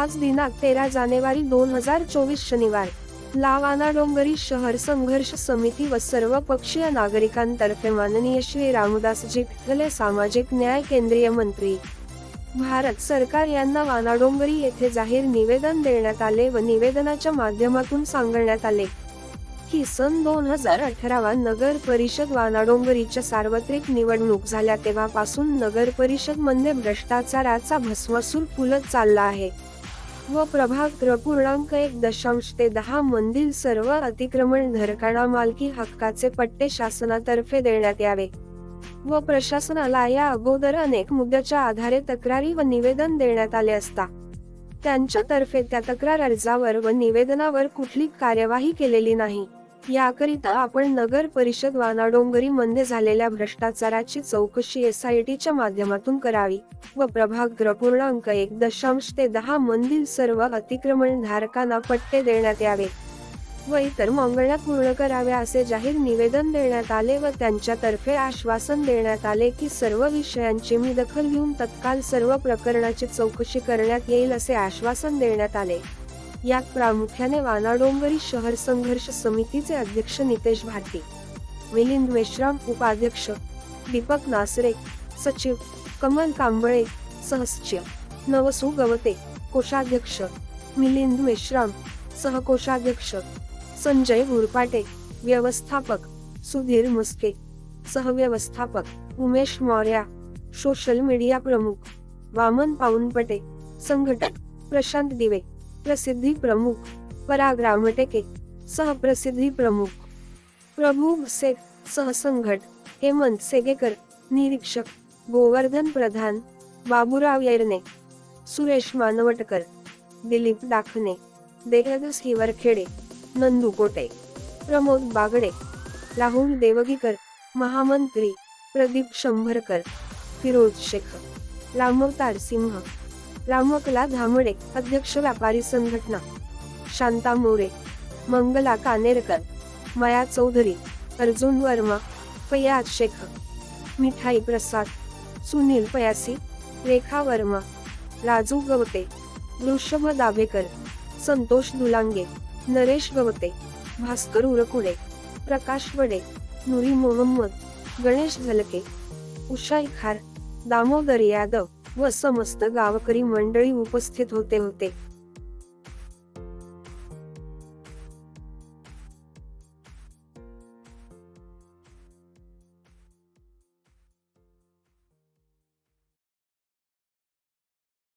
आज दिनांक तेरा जानेवारी दोन हजार चोवीस शनिवार. लावाना डोंगरी शहर संघर्ष समिती व सर्व पक्षीय नागरिकांतर्फे माननीय श्री रामदासजी विठ्ठले सामाजिक न्याय केंद्रीय मंत्री. भारत सरकार यांना वानाडोंगरी येथे जाहीर निवेदन देण्यात आले व निवेदनाच्या माध्यमातून सांगण्यात आले. की सन दोन हजार अठरावा नगर परिषद वानाडोंगरीच्या सार्वत्रिक निवडणूक झाल्या तेव्हापासून नगर परिषदमध्ये भ्रष्टाचाराचा भस्मसूर फुलत चालला आहे. व प्रभाग पूर्णांक एक दशांश ते दहा मधील सर्व अतिक्रमण धरकाना मालकी हक्काचे पट्टे शासनातर्फे देण्यात यावे व प्रशासनाला या अगोदर अनेक मुद्द्याच्या आधारे तक्रारी व निवेदन देण्यात आले असता. त्यांच्यातर्फे त्या तक्रार अर्जावर व निवेदनावर कुठली कार्यवाही केलेली नाही. याकरिता आपण नगर परिषद वानाडोंगरी मध्ये झालेल्या भ्रष्टाचाराची चौकशी एसआयटीच्या माध्यमातून करावी व प्रभाग पूर्णांक एक दशांश ते दहा मधील सर्व अतिक्रमण धारकांना पट्टे देण्यात यावे व इतर मागण्या पूर्ण कराव्या असे जाहीर निवेदन देण्यात आले व त्यांच्यातर्फे आश्वासन देण्यात आले की सर्व विषयांची मी दखल घेऊन तत्काल सर्व प्रकरणाची चौकशी करण्यात येईल असे आश्वासन देण्यात आले. यात प्रामुख्याने वानाडोंगरी शहर संघर्ष समितीचे अध्यक्ष नितेश भारती मिलिंद मेश्राम उपाध्यक्ष दीपक नासरे सचिव कमल कांबळे सहसचिव नवसू गवते कोषाध्यक्ष मिलिंद मेश्राम सहकोषाध्यक्ष संजय घुरपाटे व्यवस्थापक सुधीर मुस्के सहव्यवस्थापक उमेश मौर्या सोशल मीडिया प्रमुख वामन पाऊनपटे संघटक प्रशांत दिवे प्रसिद्धी प्रमुख पराग रामटेके सहप्रसिद्धी प्रमुख. प्रभू भसे सहसंघट हेमंत सेगेकर निरीक्षक गोवर्धन प्रधान बाबूराव येरने सुरेश मानवटकर दिलीप दाखने देहदस हिवरखेडे नंदू कोटे प्रमोद बागडे राहुल देवगीकर महामंत्री प्रदीप शंभरकर फिरोज शेख रामवतार सिंह रामकला धामडे अध्यक्ष व्यापारी संघटना. शांता मोरे मंगला कानेरकर माया चौधरी अर्जुन वर्मा फयाज शेख मिठाई प्रसाद सुनील पयासी रेखा वर्मा राजू गवते वृषभ दाभेकर संतोष दुलांगे नरेश गवते भास्कर उरकुडे प्रकाश वडे नुरी मोहम्मद गणेश झलके उषा खार दामोदर यादव व समस्त गावकरी मंडळी उपस्थित होते होते.